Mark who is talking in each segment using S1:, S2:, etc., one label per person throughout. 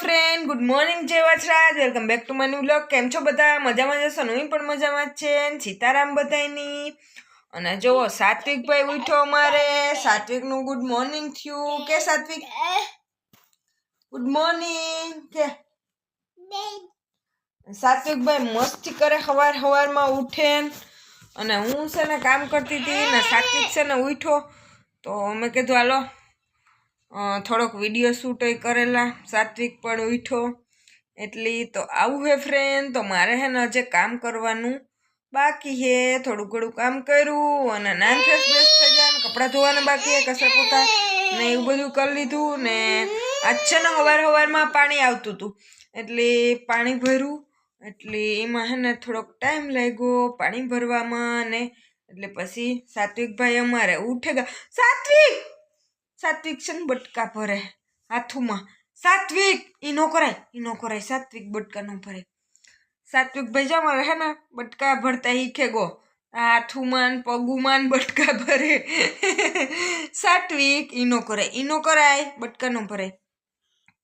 S1: Friend good morning જય Vachhraj welcome back to my new blog કેમ છો બધા? મજામાં જશો નવી પણ મજામાં જ છે. ને સીતારામ બધાની અને જુઓ સાત્વિકભાઈ ઉઠ્યો અમારે. સાત્વિકનું ગુડ મોર્નિંગ થયું. કે સાત્વિક? ગુડ મોર્નિંગ કે? સાત્વિકભાઈ મસ્તી કરે સવાર સવારમાં ઉઠે. ને અને હું છે ને કામ કરતી હતી ને સાત્વિક છે ને ઉઠ્યો. તો અમે કીધું, હાલો થોડોક વીડિયો શૂટ કરેલા, સાત્વિક પણ ઉઠો. એટલી તો આવું હે ફ્રેન્ડ તો મારે હે ને હજે કામ કરવાનું બાકી હે. થોડું ઘણું કામ કર્યું અને નાન ફ્રેશ ફ્રેશ થઈ ગયા ને કપડાં ધોવાના બાકી હે, કસર પોતા ને એવું બધું કરી લીધું ને આજ છે ને સવાર સવારમાં પાણી આવતું હતું. એટલે પાણી ભર્યું, એટલે એમાં હે ને થોડોક ટાઈમ લાગ્યો પાણી ભરવામાં ને એટલે પછી સાત્વિકભાઈ અમારે ઉઠે ગયા. સાત્વિક! સાત્વિક છે ને બટકા ભરે હાથુમાં સાત્વિક ઈ નો કરાય ઈ નો કરાય સાત્વિક બટકા નો ભરે સાત્વિક ભાઈ જા મારે હે ને બટકા ભરતા હીખે ગો હાથુમાં ને પગુમાં ને બટકા ભરે સાત્વિક ઈ નો કરાય ઈ નો કરાય બટકા નો ભરાય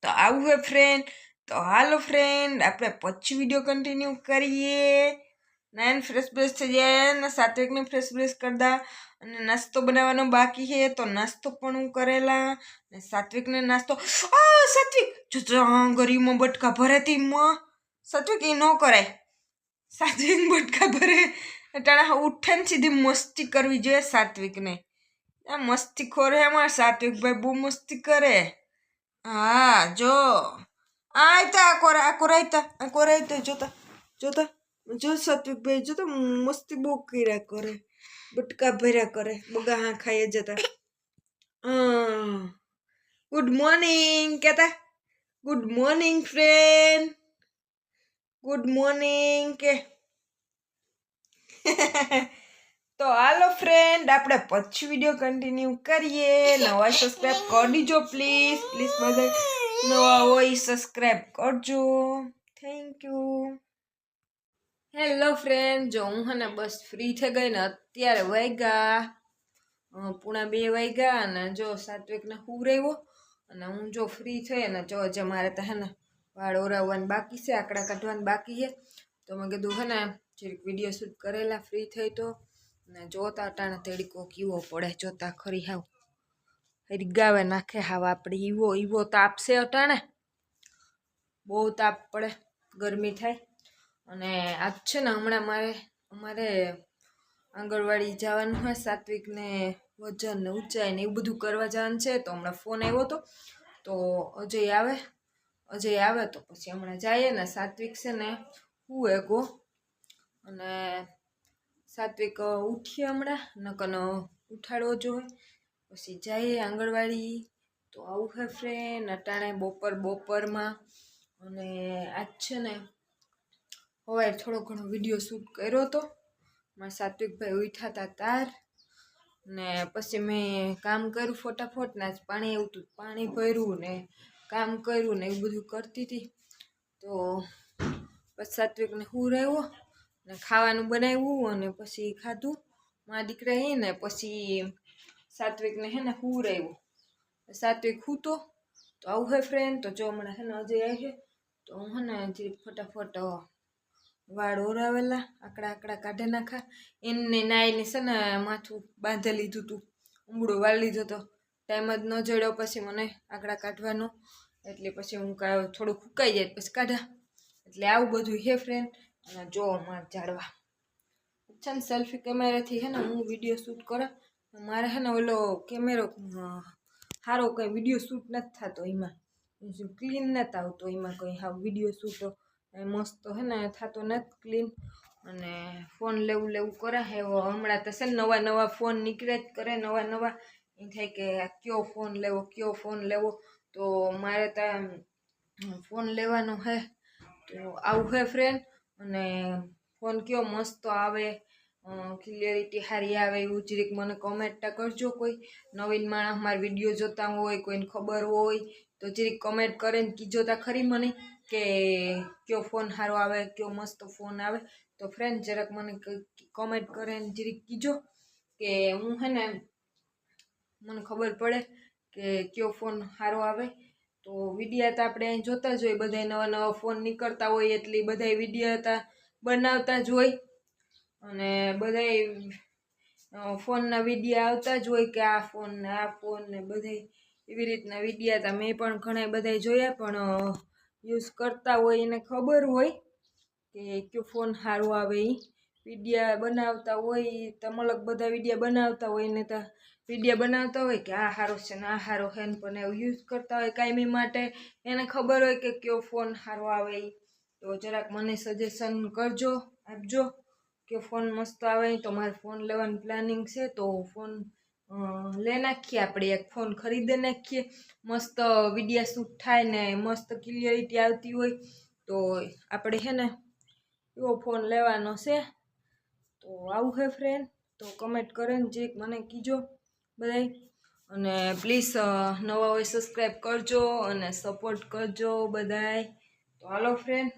S1: તો આવું હે ફ્રેન્ડ તો હાલો ફ્રેન્ડ આપણે પછી વીડિયો કન્ટિન્યુ કરીએ નાયન ફ્રેશ બ્રેશ થઈ જાય ને સાત્વિકને ફ્રેશ બ્રેશ કરતા અને નાસ્તો બનાવવાનો બાકી છે, તો નાસ્તો પણ હું કરેલા. અને સાત્વિકને નાસ્તો આ સાત્વિક! જો ગરીબમાં બટકા ભરે તી, માં. સાત્વિક, એ ન કરાય સાત્વિક બટકા ભરે. ટાણા ઉઠાને સીધી મસ્તી કરવી જોઈએ સાત્વિકને. આ મસ્તી ખોરે હે સાત્વિક ભાઈ, બહુ મસ્તી કરે. હા, જો. આયતા, આ કોરા, આ કોરાયતા આ કોરાયતા જોતા જોતા, જો સાત્વિકભાઈ જોતા, મસ્તી બહુ કર્યા કરે. બટકા ભર્યા કરે બગા હા ખાઈ જતા ગુડ મોર્નિંગ કહેતા good morning friend good morning કે તો હાલો ફ્રેન્ડ આપણે પછી વીડિયો કન્ટિન્યુ કરીએ નવા સબસ્ક્રાઈબ કરી દીજો પ્લીઝ પ્લીઝ બધા નવા હોય સબસ્ક્રાઈબ કરજો થેન્ક યુ હેલો ફ્રેન્ડ જો હું હને બસ ફ્રી થઈ ગઈ ને અત્યારે વાગ્યા પૂણા બે વાગ્યા અને જો સાત્વિકને હુવરાવ્યો અને હું જો ફ્રી થઈ ને જો હજે મારે તો હે ને વાળ ઓરાવવાનું બાકી છે, આંકડા કાઢવાનું બાકી છે. તો મેં કીધું હે ને જરીક વીડિયો શૂટ કરેલા ફ્રી થઈ તો. ને જોતા અટાણે તેડીકો કીવો પડે, જોતા ખરી હાવ. ગાવે નાખે હાવ આપણે. ઈવો ઈવો તાપ છે અટાણે. બહુ તાપ પડે, ગરમી થાય. અને આજ છે ને હમણાં મારે, અમારે આંગણવાડી જવાનું હોય સાત્વિકને વજન ને ઊંચાઈ ને એવું બધું કરવા જવાનું છે, તો હમણાં ફોન આવ્યો હતો. તો અજય આવે અજય આવે તો પછી હમણાં જઈએ ને. સાત્વિક છે ને હું એગો અને સાત્વિક ઉઠીએ હમણાં નકન ઉઠાડવો જોઈએ. પછી જઈએ આંગણવાડી, તો આવું હે ફ્રેન્ડ અટાણે બપોર બપોરમાં. અને આજ છે ને હવે થોડો ઘણો વીડિયો શૂટ કર્યો હતો મારા સાત્વિકભાઈ ઉઠ્યા હતા તાર. ને પછી મેં કામ કર્યું ફટાફટ, ને આજ પાણી એવું હતું પાણી ભર્યું ને કામ કર્યું ને એવું બધું કરતી હતી. તો પછી સાત્વિકને હું રહ્યો ને ખાવાનું બનાવ્યું અને પછી ખાધું. મારા દીકરા એ ને પછી સાત્વિકને હે ને હું રહ્યું. સાત્વિક હૂતો. તો આવું હે ફ્રેન્ડ તો જો હમણાં હે ને અજય આવી તો હું હે ને જે ફટાફટ વાળ ઓરાવેલા, આકડા આકડા કાઢી નાખા એને નાઈને છે ને માથું બાંધી લીધું હતું ઉંબડો વાળી લીધો હતો ટાઈમ જ ન જડ્યો પછી મને આકડા કાઢવાનો. એટલે પછી હું થોડું ફૂંકાઈ જાય પછી કાઢા એટલે આવું બધું હે ફ્રેન્ડ અને જો માર ઝાડવા છે ને સેલ્ફી કેમેરાથી હે ને હું વીડિયો શૂટ કરા. મારે હે ને ઓલો કેમેરો સારો કંઈ વીડિયો શૂટ નથી થતો એમાં. ક્લીન નથી આવતો એમાં કંઈ. હા વીડિયો શૂટ મસ્ત હે ને, થતો નથી ક્લીન અને ફોન લેવું લેવું કરે હે. હમણાં તો છે નવા નવા ફોન નીકળે જ કરે, નવા નવા. એ થાય કે કયો ફોન લેવો, કયો ફોન લેવો. તો મારે તો ફોન લેવાનો હે. તો આવું હે ફ્રેન્ડ અને ફોન કયો મસ્ત આવે ક્લિયરિટી સારી આવે એવું જરીક મને કોમેન્ટ કરજો કોઈ. નવીન માણસ મારા વીડિયો જોતા હોય, કોઈને ખબર હોય, તો જરીક કમેન્ટ કરીને કીજો તા ખરી મને. કે કયો ફોન સારો આવે, કયો મસ્ત ફોન આવે, તો ફ્રેન્ડ જરાક મને કોમેન્ટ કરીને જરીક કીજો કે હું હે ને, મને ખબર પડે કે કયો ફોન સારો આવે. તો વિડીયા તો આપણે અહીં જોતા જ હોય બધા નવા નવા ફોન નીકળતા હોય એટલે બધા વિડીયા હતા બનાવતા જ હોય. અને બધા ફોનના વિડીયા આવતા જ હોય કે આ ફોન ને આ ફોન ને બધા એવી રીતના વિડીયા હતા મેં પણ ઘણા બધા જોયા, પણ યુઝ કરતા હોય એને ખબર હોય કે કયો ફોન સારો આવે એ વિડીયા બનાવતા હોય તમલક બધા વિડીયા બનાવતા હોય ને તો વિડીયા બનાવતા હોય કે આ સારો છે ને આ સારો છે ને પણ એવું યુઝ કરતા હોય કાયમી માટે એને ખબર હોય કે કયો ફોન સારો આવે એ તો જરાક મને સજેશન કરજો, આપજો. કે ફોન મસ્ત આવે તો મારે ફોન લેવાનું પ્લાનિંગ છે તો ફોન અ, લે નાખીએ આપણે એક ફોન ખરીદી નાખીએ. મસ્ત વિડીયા શૂટ થાય ને મસ્ત ક્લિયરિટી આવતી હોય તો આપણે છે ને એવો ફોન લેવાનો છે. તો આવું છે ફ્રેન્ડ તો કમેન્ટ કરે ને જે મને કીજો બધાય. અને પ્લીઝ નવા હોય સબસ્ક્રાઈબ કરજો અને સપોર્ટ કરજો બધાય. તો હાલો ફ્રેન્ડ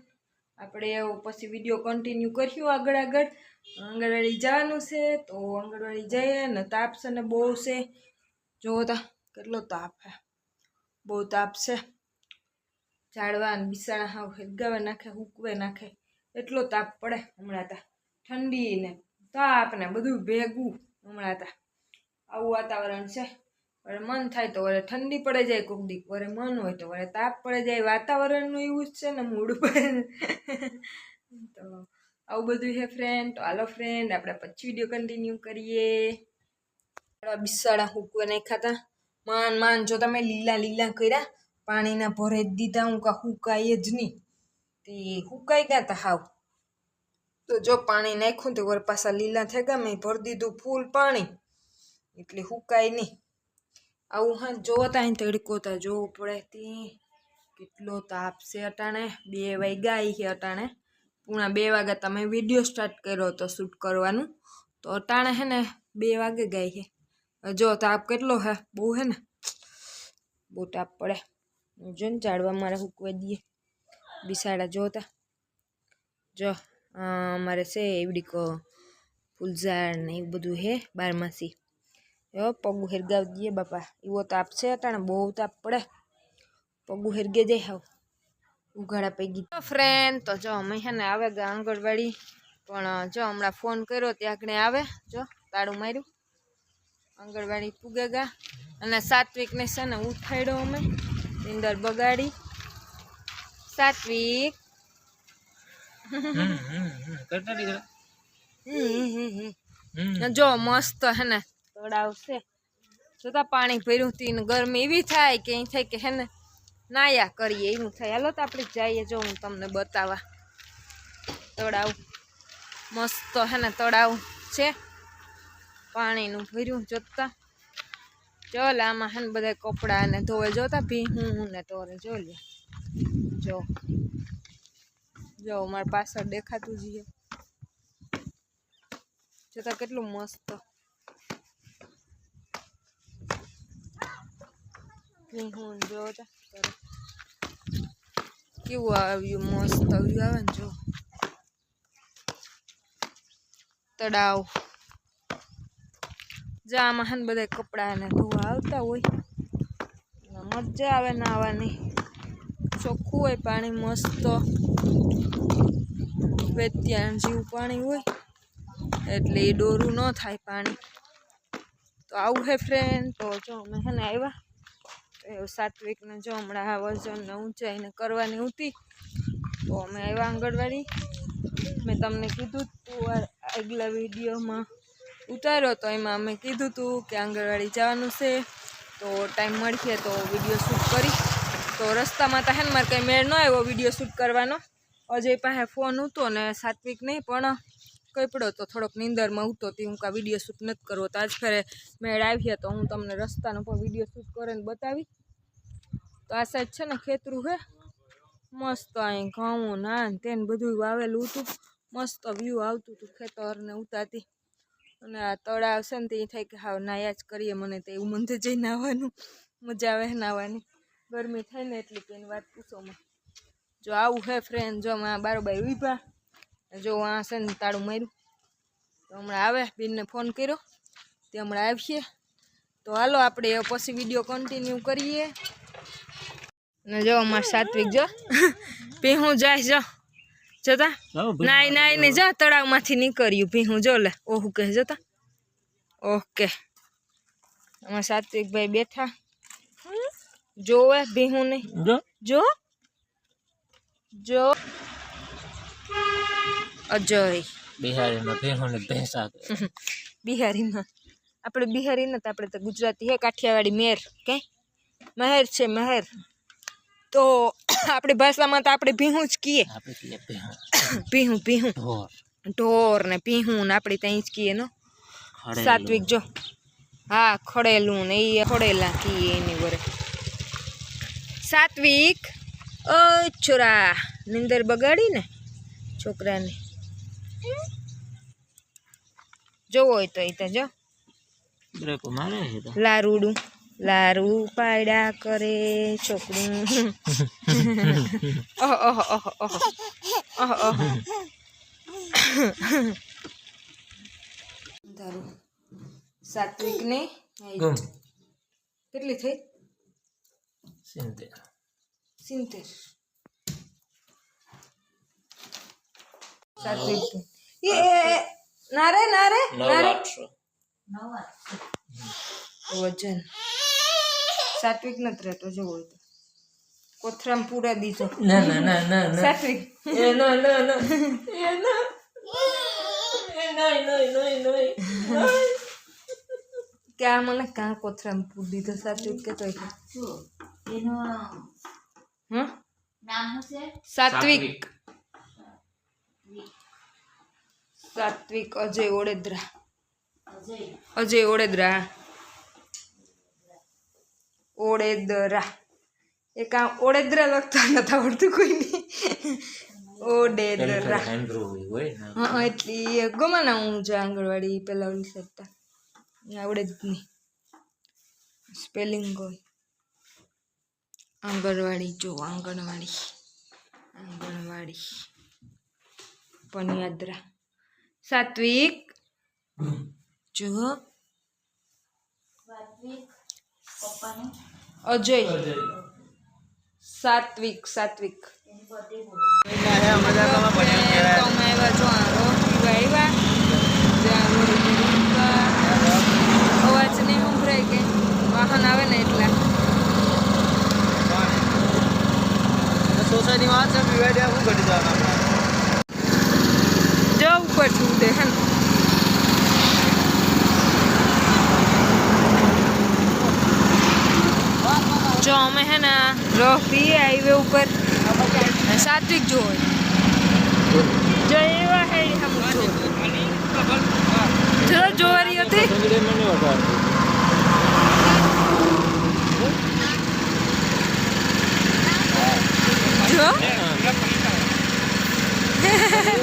S1: આપણે પછી વીડિયો કન્ટિન્યુ કર્યું આગળ આગળ. આંગણવાડી જવાનું છે, તો આંગણવાડી જઈએ ને તાપ છે ને બહુ છે. જોવો તા કેટલો તાપ છે. બહુ તાપ છે. ઝાડવા ને બિસાણા હાવ હેગાવે નાખે, હુકવે નાખે. એટલો તાપ પડે હમણાં તા. ઠંડી ને તાપ ને બધું ભેગું હમણાં તા. આવું વાતાવરણ છે. વરે મન થાય તો વરે ઠંડી પડે જાય કોક દીક વરે મન હોય તો વરે તાપ પડે જાય. વાતાવરણનું એવું જ છે ને મૂડ પર તો આવું બધું છે ફ્રેન્ડ તો હાલો ફ્રેન્ડ આપણે પછી વીડિયો કન્ટિન્યુ કરીએ. બિસાડા હુકવા નહીં ખાતા માન માન, જો તમે લીલા લીલા કર્યા, પાણીના ભરે દીધા. હું કા હુકાય જ નહીં. તે હુકાઈ ગયા તા હાવ. તો જો પાણી નાખ્યું તો વર પાછા લીલા થઈ ગયા. મેં ભરી દીધું ફૂલ પાણી. એટલે હુકાય નહીં. આવું હા જોતા અહીં તડકો તા જોવું પડે. તે કેટલો તાપ છે અટાણે. બે વાગ્યા આવી છે અટાણે. પૂણા બે વાગ્યા તમે વીડિયો સ્ટાર્ટ કર્યો હતો શૂટ કરવાનું. તો અટાણે હે ને બે વાગે ગઈ છે. જો તાપ કેટલો હે? બહુ હે ને? બહુ તાપ પડે. જો ને ઝાડવા મારે હુકવા દઈએ. બિસાડા જોતા. જો, આ અમારે છે એવડી કો ફૂલઝાડ ને એવું બધું હે બારમાસી. જો, પગું હેરગાવ દઈએ બાપા. એવો તાપ છે અટાણે બહુ તાપ પડે. પગું હેરગે જાય હાવ. ઉઘાડા પૈગી ફ્રેન્ડ તો જો અમે છે ને આવે આંગણવાડી પણ જો હમણાં ફોન કર્યો ત્યાં આગળ આવે જો તાળું માર્યું. આંગણવાડી પૂગે ગયા અને સાત્વિકને છે ને ઉઠાડ્યો અમે નીંદર બગાડી. સાત્વિક. જો મસ્ત હે ને તળાવ છે. જોતા પાણી ભર્યું તી ને ગરમી એવી થાય કે અહીં થાય કે હે ને નાયા કરીએ એવું થાય. હાલો તો આપણે જઈએ, જો હું તમને બતાવવા તળાવ. મસ્ત હે ને, તળાવ છે. પાણીનું ભર્યું જોતા. ચલ, આમાં હે ને બધા કપડાં ને ધોવે. જોતા ભીહું ને તોરે. જો લે જો. જો, મારી પાછળ દેખાતું જ છે. જોતા કેટલું મસ્ત. હું જોતા. કેવું આવ્યું મસ્ત વ્યૂ આવે ને જો તળાવ. જામાં મહાન બધા કપડાં ને ધોવા આવતા હોય. મજા આવે નાવાની ચોખ્ખું હોય, પાણી મસ્ત. વેત્યાણ જેવું પાણી હોય, એટલે એ ડોરું ન થાય પાણી. તો આવું હે ફ્રેન્ડ તો જો, અમે ને આવ્યા. તો સાત્વિકને જો હમણાં આ વજન ઊંચાઈને કરવાની હતી, તો અમે આવ્યા આંગણવાડી. મેં તમને કીધું તું આગલા વિડીયોમાં ઉતાર્યો તો એમાં અમે કીધું તું કે આંગણવાડી જવાનું છે, તો ટાઈમ મળશે તો વીડિયો શૂટ કરી. તો રસ્તામાં તો હે ને મારે કંઈ મેળ ન આવ્યો વીડિયો શૂટ કરવાનો. અજય પાસે ફોન હતો ને સાત્વિક નહીં પણ કઈ પડ્યો તો થોડોક નીંદરમાં ઉઠતો તે હું કાં વીડિયો શૂટ નથી કરવો. તો આજ ફેરે મેળ આવ્યા તો હું તમને રસ્તાનો પણ વીડિયો શૂટ કરીને બતાવી તો આ સાઈડ છે ને ખેતરું હે. મસ્ત અહીં ઘઉં ના ને તેને બધું વાવેલું હતું. મસ્ત વ્યૂ આવતું હતું ખેતરને ઉતારતી. અને આ તળાવ છે ને તે થાય કે હા નાયા જ કરીએ મને તો એવું મંદિર જઈ નાહવાનું. મજા આવે નાહવાની. ગરમી થાય ને એટલી કે વાત પૂછોમાં જો આવું હે ફ્રેન્ડ જો માં બારોબાર ઊભા જો આ છે ને તાળું માર્યું. તો હમણાં આવે બેનને ફોન કર્યો. તે હમણાં આવીએ તો હાલો આપણે પછી વીડિયો કન્ટિન્યુ કરીએ. ને જો અમારે સાત્વિક જો પીહું જાય જો. જતા નાઈ નાઈ ને જો. તળાવમાંથી નીકળ્યું પીહું જો લે ઓહું કહે જતા ઓકે. અમારા સાત્વિકભાઈ બેઠા. જોવે ભીહું નહીં
S2: જો.
S1: જો. જો. અજય.
S2: બિહારીમાં ભેહું ને ભેંસા કહે.
S1: બિહારીમાં. આપણે બિહારી નથી આપણે તો ગુજરાતી હે કાઠિયાવાડી મેર કે? મહેર છે મહેર. તો આપણી ભાષામાં તો આપણે ભીહું જ કહીએ
S2: આપણે કહીએ ભેહું.
S1: ભીહું ભીહું.
S2: ઢોર.
S1: ઢોર ને ભીહું ને આપણે ત્યાં જ કહીએ નો?
S2: ખડેલું.
S1: સાત્વિક જો. હા ખડેલું ને એ ખડેલા કહીએ એની વરે. સાત્વિક ઓ છોરા નિંદર બગાડી ને છોકરાને. જોવો હોય તો એ તો જો. લારુડું લારું પાયડા કરે છોકરું. ઓહ ઓહ ઓહ ઓહ. ઓહ ઓહ. ધારું સાત્વિક ને કેટલી થઈ?
S2: સિત્તેર.
S1: સિત્તેર. સાત્વિક. એ ના રે ના રે ના રે. વજન. સાત્વિક નથી રહેતો જો હોય તો. કોથરામ પૂરા દીધો.
S2: ના ના ના ના ના.
S1: સાત્વિક.
S2: એ ના ના ના. એ ના. એ નહીં
S1: ક્યાં મને કાં કોથરામ પૂર દીધો સાત્વિક કે તો હં સાત્વિક. સાત્વિક અજય ઓડેદરા અજય. ઓડેદરા ઓડેદરા એ કામ ઓડેદરા લખતા નથી આવડતું કોઈને. ઓડેદરા
S2: હેન્ડ્રો હોય ને?
S1: હા એટલી ગમાના હું જો આંગણવાડી પેલા ઓલી શકતા આવડે જ નહીં. સ્પેલિંગ હોય. આંગણવાડી જો આંગણવાડી. આંગણવાડી. પનિયાદ્રા. સાત્વિક. જો. અજય. સાત્વિક સાત્વિક. અમે આવ્યા જો આ રોહી આવ્યા ત્યાં રોહી રૂપા. અવાજ નહીં સંભળાય કે વાહન આવે ને એટલા
S2: સોસાયટીમાં આ છે પીવાડ્યા હું ઘટી જવાના
S1: જો ઉપર છું દે હે ને. જો અમે હે ને રોહ પીએ હાઈવે ઉપર ને સાત્વિક જો જો એવા હે હમ જો. જોવારી હતી? જો?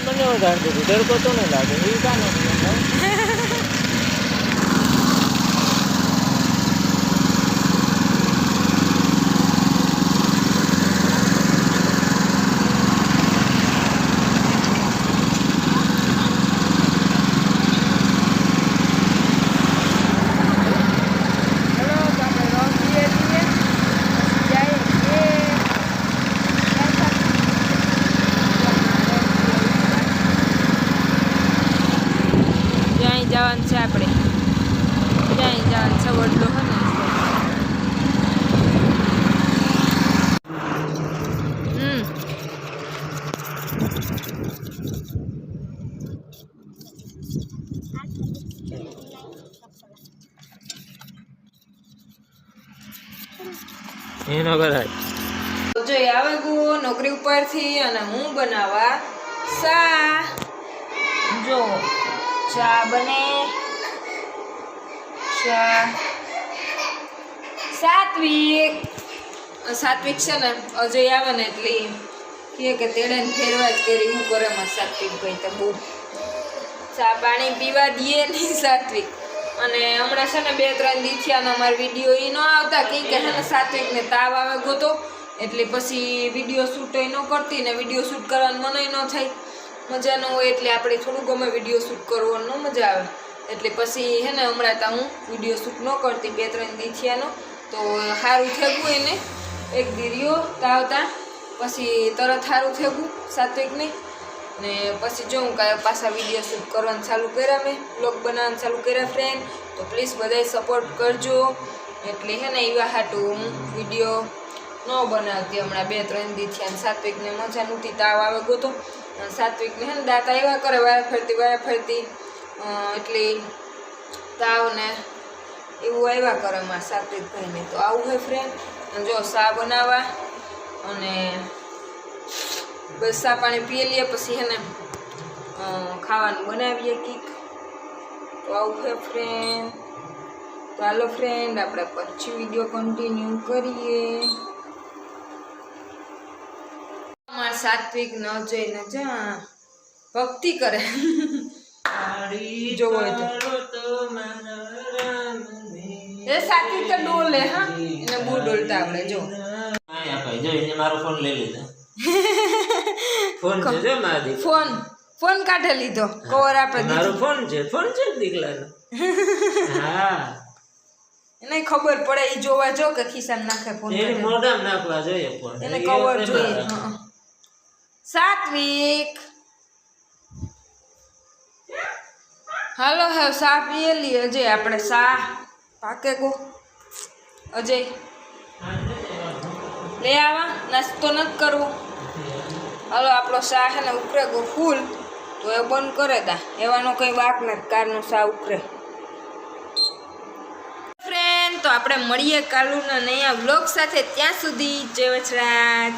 S2: મને વધારે દીધું તડકો તો નહીં લાગે. એ કાનો
S1: ચલો તો આપણે રોહ પીએ છીએ જાય એ જ્યાં જવાનું છે આપણે જ્યાં જવાનું છે વડલો હે ને હમ
S2: એનો કરાય
S1: જો આવે ગો નોકરી ઉપરથી અને હું બનાવવા સા. જો, ચા બને. ચા. સાત્વિક. સાત્વિક છે ને, અજય આવે ને એટલે કે કે તેડે ફેરવા જ કરી, હું કરે માં સાત્વિક ભાઈ તો બહુ ચા પાણી પીવા દઈએ નહીં સાત્વિક. અને હમણાં છે ને બે ત્રણ દી મારા વીડિયો એ ન આવતા, કે કે છે ને સાત્વિક ને તાવ આવે ગોતો. એટલે પછી વીડિયો શૂટ ન કરતી ને વીડિયો શૂટ કરવાનું મનય ન થાય. મજા ન હોય એટલે આપણે થોડું ગમે વીડિયો શૂટ કરવાનું મજા આવે. એટલે પછી હે ને હમણાં તો હું વીડિયો શૂટ ન કરતી, બે ત્રણ દી તો સારું થેગું એને. એક દીરીઓ તાવતા પછી તરત સારું થયું સાત્વિકને. ને પછી જો હું કાંઈ પાછા વીડિયો શૂટ કરવાનું ચાલુ કર્યા મેં બ્લોગ બનાવવાનું ચાલુ કર્યા ફ્રેન્ડ તો પ્લીઝ બધાય સપોર્ટ કરજો. એટલે હે ને એવા હાટું હું વીડિયો ન બનાવતી. હમણાં બે, ત્રણ દી થયા સાત્વિકને મજા નહોતી, તાવ આવે ગયો અને સાત્વિકને હે ને દાંતા આવ્યા કરે, વાયા ફરતી વાયા ફરતી. એટલે તાવને એવું આવ્યા કરે મારા સાત્વિકભાઈને તો આવું હે ફ્રેન્ડ જો સા બનાવવા? અને બસ સા પાણી પી લઈએ પછી હે ને ખાવાનું બનાવીએ કીક. તો આવું છે ફ્રેન્ડ તો હાલો ફ્રેન્ડ આપણે પછી વીડિયો કન્ટિન્યુ કરીએ. મારા સાત્વિક ન જોઈને જા ભક્તિ કરે. જોવો. એ સાત્વિક તો ડોલે હા. એને બહુ ડોલતા આપણે જો.
S2: જો એને મારો ફોન લઈ લીધો. ફોન છે જો મારી
S1: ફોન ફોન કાઢે લીધો. કવર આપે
S2: મારો ફોન છે ફોન છે દીકલાનો હા.
S1: એને ખબર પડે એ જોવા જો કે ખિસ્સામાં નાખે ફોન
S2: એને મોઢામાં નાખવા જોઈએ ફોન.
S1: એને કવર જોઈએ. સાત્વિક. હાલો હે સા પીએ લઈએ અજય આપણે સા પાકે ગો. અજય. લઈ આવા નાસ્તો નથી કરવો. હાલો, આપણો શાહ ને ઉકરે ફૂલ. તો એ બંધ કરે તા. એવાનો કંઈ વાક નથી કારનો શાહ ઉકરે ફ્રેન્ડ તો આપણે મળીએ કાલુના નયા વ્લોગ સાથે. ત્યાં સુધી જય વચરાજ.